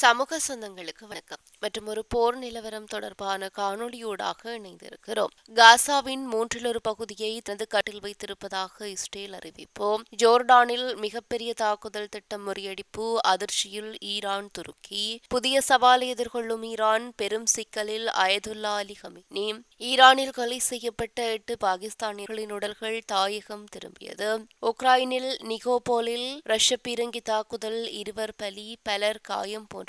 சமூக சொந்தங்களுக்கு வணக்கம். மற்றும் ஒரு போர் நிலவரம் தொடர்பான காணொலியூடாக இணைந்திருக்கிறோம். காசாவின் மூன்றில் ஒரு பகுதியை தனது கட்டில் வைத்திருப்பதாக இஸ்ரேல் அறிவிப்போம். ஜோர்டானில் மிகப்பெரிய தாக்குதல் திட்டம் முறியடிப்பு அதிர்ச்சியில் ஈரான் துருக்கி. புதிய சவாலை எதிர்கொள்ளும் ஈரான் பெரும் சிக்கலில் அயதுல்லா அலி ஹமினி. ஈரானில் கொலை செய்யப்பட்ட எட்டு பாகிஸ்தானியர்களின் உடல்கள் தாயகம் திரும்பியது. உக்ரைனில் நிகோபோலில் ரஷ்ய பீரங்கி தாக்குதல் இருவர் பலி பலர் காயம் போன்ற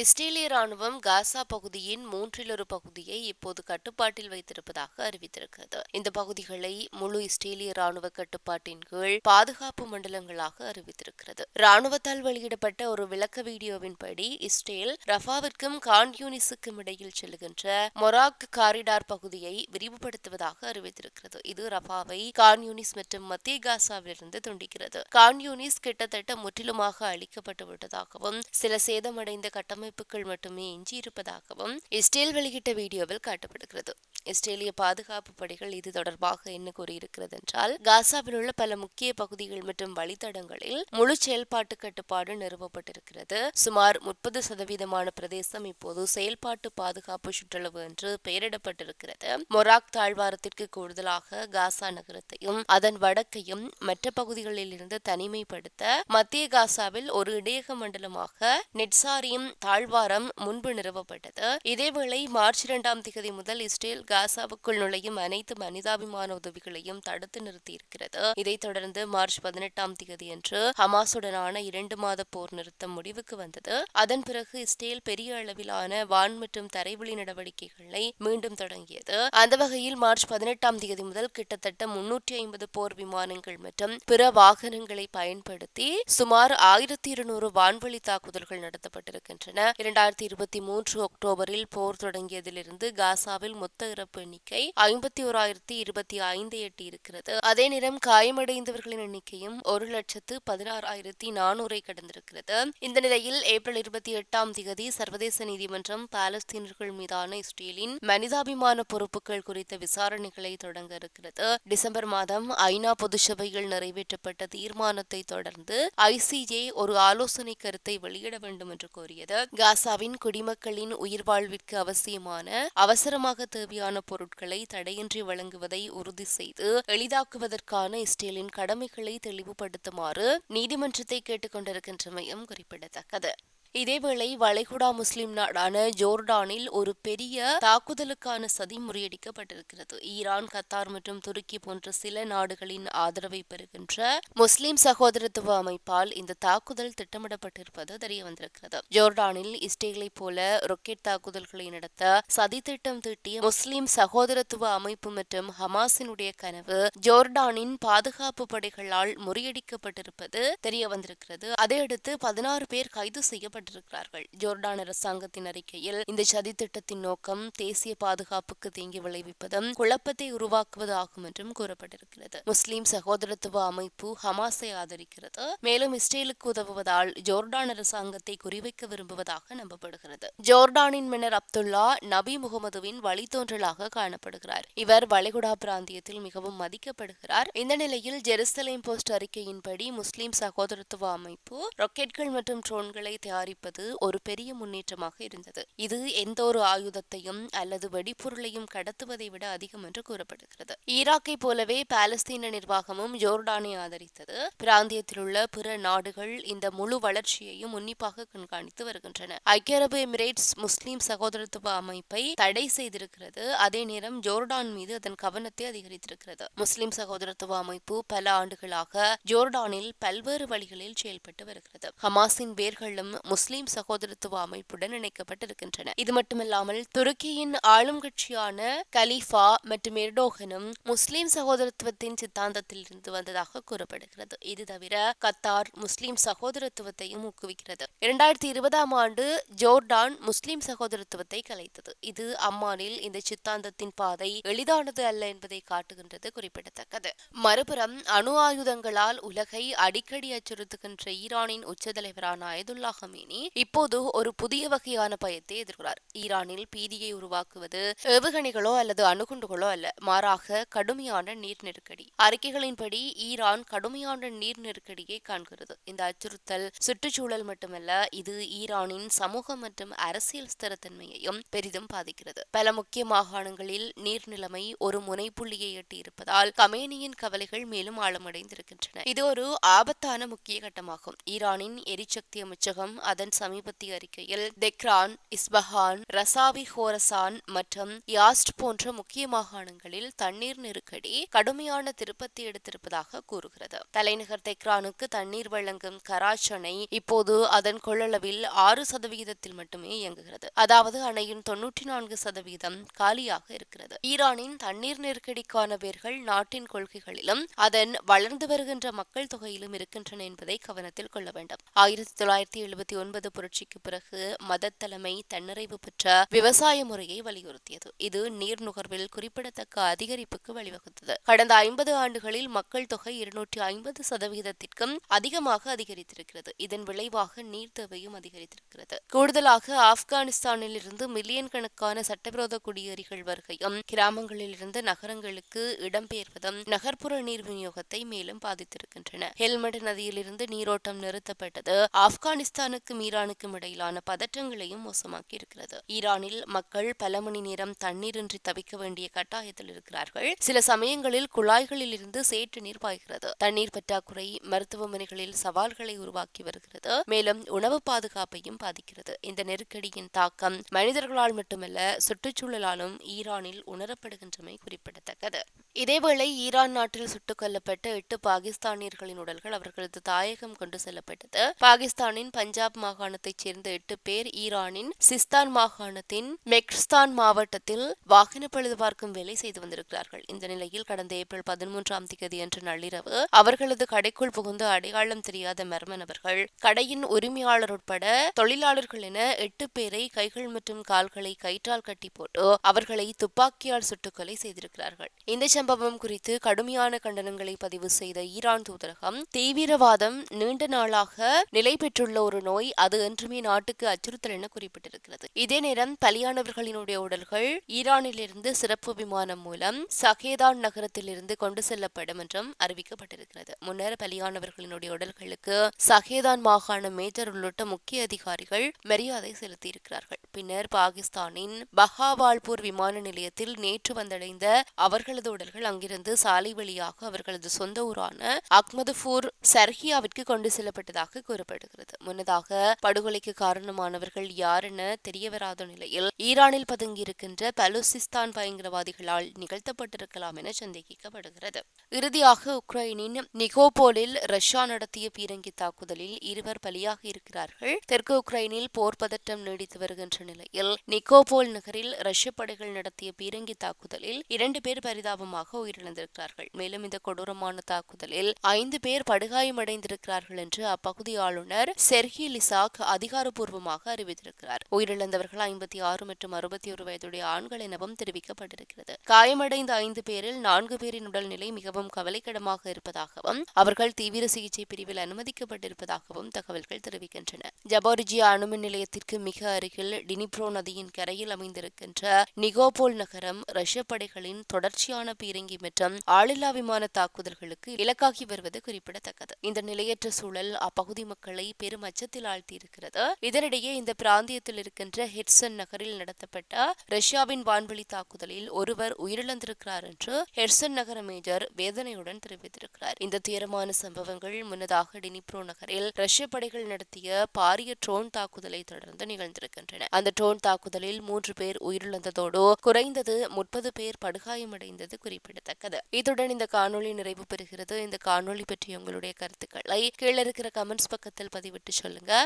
இஸ்ரேலிய ராணுவம் காசா பகுதியின் மூன்றில் ஒரு பகுதியை இப்போது கட்டுப்பாட்டில் வைத்திருப்பதாக அறிவித்திருக்கிறது. இந்த பகுதிகளை முழு இஸ்ரேலிய ராணுவ கட்டுப்பாட்டின் கீழ் பாதுகாப்பு மண்டலங்களாக அறிவித்திருக்கிறது. ராணுவத்தால் வெளியிடப்பட்ட ஒரு விளக்க வீடியோவின்படி இஸ்ரேல் ரஃபாவிற்கும் கான்யூனிஸுக்கும் இடையில் செல்லுகின்ற மொராக் காரிடார் பகுதியை விரிவுபடுத்துவதாக அறிவித்திருக்கிறது. இது ரஃபாவை கான்யூனிஸ் மற்றும் மத்திய காசாவிலிருந்து துண்டிக்கிறது. கான்யூனிஸ் கிட்டத்தட்ட முற்றிலுமாக அழிக்கப்பட்டு விட்டதாகவும் சில சேதமடைந்த கட்டமைப்பு அமைப்புகள் மட்டுமே எஞ்சியிருப்பதாகவும் இஸ்ரேல் வெளியிட்ட வீடியோவில் காட்டப்படுகிறது. இஸ்ரேலிய பாதுகாப்பு படைகள் இது தொடர்பாக என்ன கூறியிருக்கிறது என்றால் காசாவில் உள்ள பல முக்கிய பகுதிகள் மற்றும் வழித்தடங்களில் முழு செயல்பாட்டு கட்டுப்பாடு நிறுவப்பட்டிருக்கிறது. சுமார் முப்பது சதவீதமான பிரதேசம் இப்போது செயல்பாட்டு பாதுகாப்பு சுற்றளவு என்று பெயரிடப்பட்டிருக்கிறது. மொராக் தாழ்வாரத்திற்கு கூடுதலாக காசா நகரத்தையும் அதன் வடக்கையும் மற்ற பகுதிகளில் இருந்து தனிமைப்படுத்த மத்திய காசாவில் ஒரு இடையக மண்டலமாக நெட்சாரியும் தாழ்வாரம் முன்பு நிறுவப்பட்டது. இதேவேளை மார்ச் இரண்டாம் தேதி முதல் இஸ்ரேல் காசாவுக்குள் நுழையும் அனைத்து மனிதாபிமான உதவிகளையும் தடுத்து நிறுத்தியிருக்கிறது. இதைத் தொடர்ந்து மார்ச் பதினெட்டாம் தேதி அன்று ஹமாசுடனான இரண்டு மாத போர் நிறுத்தம் முடிவுக்கு வந்தது. அதன் பிறகு இஸ்ரேல் பெரிய அளவிலான வான் மற்றும் தரைவழி நடவடிக்கைகளை மீண்டும் தொடங்கியது. அந்த வகையில் மார்ச் பதினெட்டாம் தேதி முதல் கிட்டத்தட்ட முன்னூற்றி ஐம்பது போர் விமானங்கள் மற்றும் பிற வாகனங்களை பயன்படுத்தி சுமார் ஆயிரத்தி இருநூறு வான்வழி தாக்குதல்கள் நடத்தப்பட்டிருக்கின்றன. இரண்டாயிரத்தி இருபத்தி மூன்று அக்டோபரில் போர் தொடங்கியதிலிருந்து காசாவில் மொத்த இறப்பு எண்ணிக்கை ஐம்பத்தி ஓராயிரத்தி இருபத்தி ஐந்து எட்டி இருக்கிறது அதே நேரம் காயமடைந்தவர்களின் எண்ணிக்கையும் ஒரு லட்சத்து பதினாறாயிரத்தி நானூறை கடந்திருக்கிறது. இந்த நிலையில் ஏப்ரல் இருபத்தி எட்டாம் தேதி சர்வதேச நீதிமன்றம் பாலஸ்தீனர்கள் மீதான இஸ்ரேலின் மனிதாபிமான பொறுப்புகள் குறித்த விசாரணைகளை தொடங்க இருக்கிறது. டிசம்பர் மாதம் ஐநா பொதுச்சபையில் நிறைவேற்றப்பட்ட தீர்மானத்தை தொடர்ந்து ஐசிஏ ஒரு ஆலோசனை கருத்தை வெளியிட வேண்டும் என்று கோரியது. காசாவின் குடிமக்களின் உயிர் வாழ்விற்கு அவசியமான அவசரமாக தேவையான பொருட்களை தடையின்றி வழங்குவதை உறுதி செய்து எளிதாக்குவதற்கான இஸ்ரேலின் கடமைகளை தெளிவுபடுத்துமாறு நீதிமன்றத்தை கேட்டுக்கொண்டிருக்கின்றமையும் குறிப்பிடத்தக்கது. இதேவேளை வளைகுடா முஸ்லிம் நாடான ஜோர்டானில் ஒரு பெரிய தாக்குதலுக்கான சதி முறியடிக்கப்பட்டிருக்கிறது. ஈரான் கத்தார் மற்றும் துருக்கி போன்ற சில நாடுகளின் ஆதரவை பெறுகின்ற முஸ்லிம் சகோதரத்துவ அமைப்பால் இந்த தாக்குதல் திட்டமிடப்பட்டிருப்பது தெரிய வந்திருக்கிறது ஜோர்டானில் இஸ்ரேலை போல ரொக்கெட் தாக்குதல்களை நடத்த சதி திட்டம் தீட்டிய முஸ்லிம் சகோதரத்துவ அமைப்பு மற்றும் ஹமாஸினுடைய கனவு ஜோர்டானின் பாதுகாப்பு படைகளால் முறியடிக்கப்பட்டிருப்பது தெரிய வந்திருக்கிறது அதையடுத்து பதினாறு பேர் கைது செய்யப்பட்டு செய்யப்பட்டிருக்கிறார்கள் ஜோர்டான் அரசாங்கத்தின் அறிக்கையில் இந்த சதி திட்டத்தின் நோக்கம் தேசிய பாதுகாப்புக்கு தீங்கி விளைவிப்பதும் குழப்பத்தை உருவாக்குவது ஆகும் என்றும் கூறப்பட்டிருக்கிறது. முஸ்லிம் சகோதரத்துவ அமைப்பு ஹமாஸை ஆதரிக்கிறது. மேலும் இஸ்ரேலுக்கு உதவுவதால் ஜோர்டான் அரசாங்கத்தை குறிவைக்க விரும்புவதாக நம்பப்படுகிறது. ஜோர்டானின் மன்னர் அப்துல்லா நபி முகமதுவின் வழித்தோன்றலாக காணப்படுகிறார். இவர் வளைகுடா பிராந்தியத்தில் மிகவும் மதிக்கப்படுகிறார். இந்த நிலையில் ஜெருசலேம் போஸ்ட் அறிக்கையின்படி முஸ்லிம் சகோதரத்துவ அமைப்பு ராக்கெட்கள் மற்றும் ட்ரோன்களை தயார் தயாரிப்பது ஒரு பெரிய முன்னேற்றமாக இருந்தது. இது எந்த ஒரு ஆயுதத்தையும் அல்லது வெடிபொருளையும் கடத்துவதை விட அதிகம் என்று கூறப்படுகிறது. ஈராக்கை போலவே பாலஸ்தீன நிர்வாகமும் ஜோர்டானை ஆதரித்தது. பிராந்தியத்தில் உள்ள பிற நாடுகள் இந்த முழு வளர்ச்சியையும் உன்னிப்பாக கண்காணித்து வருகின்றன. ஐக்கிய அரபு எமிரேட்ஸ் முஸ்லிம் சகோதரத்துவ அமைப்பை தடை செய்திருக்கிறது. அதே நேரம் ஜோர்டான் மீது அதன் கவனத்தை அதிகரித்திருக்கிறது. முஸ்லிம் சகோதரத்துவ அமைப்பு பல ஆண்டுகளாக ஜோர்டானில் பல்வேறு வழிகளில் செயல்பட்டு வருகிறது. ஹமாஸின் வேர்களும் முஸ்லீம் சகோதரத்துவ அமைப்புடன் இணைக்கப்பட்டிருக்கின்றன. இது மட்டுமில்லாமல் துருக்கியின் ஆளும் கட்சியான கலீஃபா மற்றும் எர்டோகனும் முஸ்லிம் சகோதரத்துவத்தின் சித்தாந்தத்தில் இருந்து வந்ததாக கூறப்படுகிறது. இது தவிர கத்தார் முஸ்லீம் சகோதரத்துவத்தையும் ஊக்குவிக்கிறது. இரண்டாயிரத்தி இருபதாம் ஆண்டு ஜோர்டான் முஸ்லீம் சகோதரத்துவத்தை கலைத்தது. இது அம்மானில் இந்த சித்தாந்தத்தின் பாதை எளிதானது அல்ல என்பதை காட்டுகின்றது குறிப்பிடத்தக்கது. மறுபுறம் அணு ஆயுதங்களால் உலகை அடிக்கடி அச்சுறுத்துகின்ற ஈரானின் உச்ச தலைவரான அயதுல்லா ஹமீனி இப்போது ஒரு புதிய வகையான பயத்தை எதிர்க்கிறார். ஈரானில் பீதியை உருவாக்குவது ஏவுகணைகளோ அல்லது அணுகுண்டுகளோ அல்ல மாறாக கடுமையான நீர் நெருக்கடி. அறிக்கைகளின்படி ஈரான் கடுமையான நீர் நெருக்கடியை காண்கிறது. இந்த அச்சுறுத்தல் சுற்றுச்சூழல் மட்டுமல்ல இது ஈரானின் சமூக மற்றும் அரசியல் ஸ்திரத்தன்மையையும் பெரிதும் பாதிக்கிறது. பல முக்கிய மாகாணங்களில் நீர் நிலைமை ஒரு முனைப்புள்ளியை எட்டியிருப்பதால் கமேனியின் கவலைகள் மேலும் ஆழமடைந்திருக்கின்றன. இது ஒரு ஆபத்தான முக்கிய கட்டமாகும். ஈரானின் எரிசக்தி அமைச்சகம் அதன் சமீபத்திய அறிக்கையில் தெக்ரான் இஸ்பஹான் ரசாவி ஹோரசான் மற்றும் யாஸ்ட் போன்ற முக்கிய மாகாணங்களில் தண்ணீர் நெருக்கடி கடுமையான திருப்பத்தை எடுத்திருப்பதாக கூறுகிறது. தலைநகர் தெக்ரானுக்கு தண்ணீர் வழங்கும் கராச் அணை இப்போது அதன் கொள்ளளவில் ஆறு சதவிகிதத்தில் மட்டுமே இயங்குகிறது. அதாவது அணையின் தொன்னூற்றி நான்கு சதவீதம் காலியாக இருக்கிறது. ஈரானின் தண்ணீர் நெருக்கடிக்கான வேர்கள் நாட்டின் கொள்கைகளிலும் அதன் வளர்ந்து வருகின்ற மக்கள் தொகையிலும் இருக்கின்றன என்பதை கவனத்தில் கொள்ள வேண்டும். ஆயிரத்தி தொள்ளாயிரத்தி எழுபத்தி ஒன்பது புரட்சிக்கு பிறகு மதத்தலைமை தன்னிறைவு பெற்ற விவசாய முறையை வலியுறுத்தியது. இது நீர் நுகர்வில் குறிப்பிடத்தக்க அதிகரிப்புக்கு வழிவகுத்தது. கடந்த ஐம்பது ஆண்டுகளில் மக்கள் தொகை இருநூற்றி ஐம்பது சதவீதத்திற்கும் அதிகமாக அதிகரித்திருக்கிறது. இதன் விளைவாக நீர் தேவையும் அதிகரித்திருக்கிறது. கூடுதலாக ஆப்கானிஸ்தானில் இருந்து மில்லியன் கணக்கான சட்டவிரோத குடியேறிகள் வருகையும் கிராமங்களில் இருந்து நகரங்களுக்கு இடம்பெயர்வதும் நகர்ப்புற நீர் விநியோகத்தை மேலும் பாதித்திருக்கின்றன. ஹெல்மெட் நதியிலிருந்து நீரோட்டம் நிறுத்தப்பட்டது ஆப்கானிஸ்தானுக்கு அமெரிக்காவுக்கும் ஈரானுக்கும் இடையிலான பதற்றங்களையும் மோசமாக்கி இருக்கிறது ஈரானில் மக்கள் பல மணி நேரம் தண்ணீரின்றி தவிக்க வேண்டிய கட்டாயத்தில் இருக்கிறார்கள். சில சமயங்களில் குழாய்களில் இருந்து சேற்று நீர் பாய்கிறது. தண்ணீர் பற்றாக்குறை மருத்துவமனைகளில் சவால்களை உருவாக்கி வருகிறது. மேலும் உணவு பாதுகாப்பையும் பாதிக்கிறது. இந்த நெருக்கடியின் தாக்கம் மனிதர்களால் மட்டுமல்ல சுற்றுச்சூழலாலும் ஈரானில் உணரப்படுகின்றமை குறிப்பிடத்தக்கது. இதேவேளை ஈரான் நாட்டில் சுட்டுக் கொல்லப்பட்ட எட்டு பாகிஸ்தானியர்களின் உடல்கள் அவர்களது தாயகம் கொண்டு செல்லப்பட்டது. பாகிஸ்தானின் பஞ்சாப் மாகாணத்தைச் சேர்ந்த எட்டு பேர் ஈரானின் சிஸ்தான் மாகாணத்தின் மெக்ஸ்தான் மாவட்டத்தில் வாகன பழுது பார்க்கும் வேலை செய்து வந்திருக்கிறார்கள். இந்த நிலையில் கடந்த ஏப்ரல் பதிமூன்றாம் தேதி அன்று நள்ளிரவு அவர்களது கடைக்குள் புகுந்து அடையாளம் தெரியாத மர்ம நபர்கள் கடையின் உரிமையாளர் உட்பட தொழிலாளர்கள் என எட்டு பேரை கைகள் மற்றும் கால்களை கயிற்றால் கட்டி போட்டு அவர்களை துப்பாக்கியால் சுட்டுக்கொலை செய்திருக்கிறார்கள். இந்த சம்பவம் குறித்து கடுமையான கண்டனங்களை பதிவு செய்த ஈரான் தூதரகம் தீவிரவாதம் நீண்ட நாளாக நிலை பெற்றுள்ள ஒரு நோய் அது என்றுமே நாட்டுக்கு அச்சுறுத்தல் என குறிப்பிட்டிருக்கிறது. இதே நேரம் பலியானவர்களினுடைய உடல்கள் ஈரானிலிருந்து சிறப்பு விமானம் மூலம் சகேதான் நகரத்திலிருந்து கொண்டு செல்லப்படும் என்றும் அறிவிக்கப்பட்டிருக்கிறது. முன்னர் பலியானவர்களினுடைய உடல்களுக்கு சகேதான் மாகாண மேஜர் உள்ளிட்ட முக்கிய அதிகாரிகள் மரியாதை செலுத்தியிருக்கிறார்கள். பின்னர் பாகிஸ்தானின் பஹாவால்பூர் விமான நிலையத்தில் நேற்று வந்தடைந்த அவர்களது உடல்கள் அங்கிருந்து சாலை வழியாக அவர்களது சொந்த ஊரான அக்மதுபூர் சர்ஹியாவிற்கு கொண்டு செல்லப்பட்டதாக கூறப்படுகிறது. முன்னதாக படுகொலைக்கு காரணமானவர்கள் யார் என தெரியவராத நிலையில் ஈரானில் பதுங்கியிருக்கின்ற பலுசிஸ்தான் பயங்கரவாதிகளால் நிகழ்த்தப்பட்டிருக்கலாம் என சந்தேகிக்கப்படுகிறது. இறுதியாக உக்ரைனின் நிகோபோலில் ரஷ்யா நடத்திய பீரங்கி தாக்குதலில் இருவர் பலியாக இருக்கிறார்கள். தெற்கு உக்ரைனில் போர் பதட்டம் நீடித்து வருகின்ற நிலையில் நிகோபோல் நகரில் ரஷ்ய படைகள் நடத்திய பீரங்கி தாக்குதலில் இரண்டு பேர் பரிதாபமாக உயிரிழந்திருக்கிறார்கள். மேலும் இந்த கொடூரமான தாக்குதலில் ஐந்து பேர் படுகாயமடைந்திருக்கிறார்கள் என்று அப்பகுதி ஆளுநர் செர்ஹி இசாக் அதிகாரப்பூர்வமாக அறிவித்திருக்கிறார். உயிரிழந்தவர்கள் ஐம்பத்தி ஆறு மற்றும் அறுபத்தி ஒரு வயதுடைய ஆண்கள் எனவும் தெரிவிக்கப்பட்டிருக்கிறது. காயமடைந்த ஐந்து பேரில் நான்கு பேரின் உடல்நிலை மிகவும் கவலைக்கிடமாக இருப்பதாகவும் அவர்கள் தீவிர சிகிச்சை பிரிவில் அனுமதிக்கப்பட்டிருப்பதாகவும் தகவல்கள் தெரிவிக்கின்றன. ஜபோரிஜியா அணுமின் நிலையத்திற்கு மிக அருகில் டினிப்ரோ நதியின் கரையில் அமைந்திருக்கின்ற நிகோபோல் நகரம் ரஷ்ய படைகளின் தொடர்ச்சியான பீரங்கி மற்றும் ஆளில்லா விமான தாக்குதல்களுக்கு இலக்காகி வருவது குறிப்பிடத்தக்கது. இந்த நிலையற்ற சூழல் அப்பகுதி மக்களை பெரும் அச்சத்தில் ஆழ்த்தியிருக்கிறது இதனிடையே இந்த பிராந்தியத்தில் இருக்கின்ற ஹெட்சன் நகரில் நடத்தப்பட்ட ரஷ்யாவின் வான்வெளி தாக்குதலில் ஒருவர் உயிரிழந்திருக்கிறார் என்று ஹெட்சன் நகர மேஜர் வேதனையுடன் தெரிவித்திருக்கிறார். இந்த துயரமான சம்பவங்கள் முன்னதாக டினிப்ரோ நகரில் ரஷ்ய படைகள் நடத்திய பாரிய ட்ரோன் தாக்குதலை தொடர்ந்து நிகழ்ந்திருக்கின்றன. அந்த ட்ரோன் தாக்குதலில் மூன்று பேர் உயிரிழந்ததோடு குறைந்தது முப்பது பேர் படுகாயமடைந்தது குறிப்பிடத்தக்கது. இத்துடன் இந்த காணொளி நிறைவு பெறுகிறது. இந்த காணொளி பற்றி உங்களுடைய கருத்துக்களை கீழே இருக்கிற கமெண்ட்ஸ் பக்கத்தில் பதிவிட்டு சொல்லுங்க.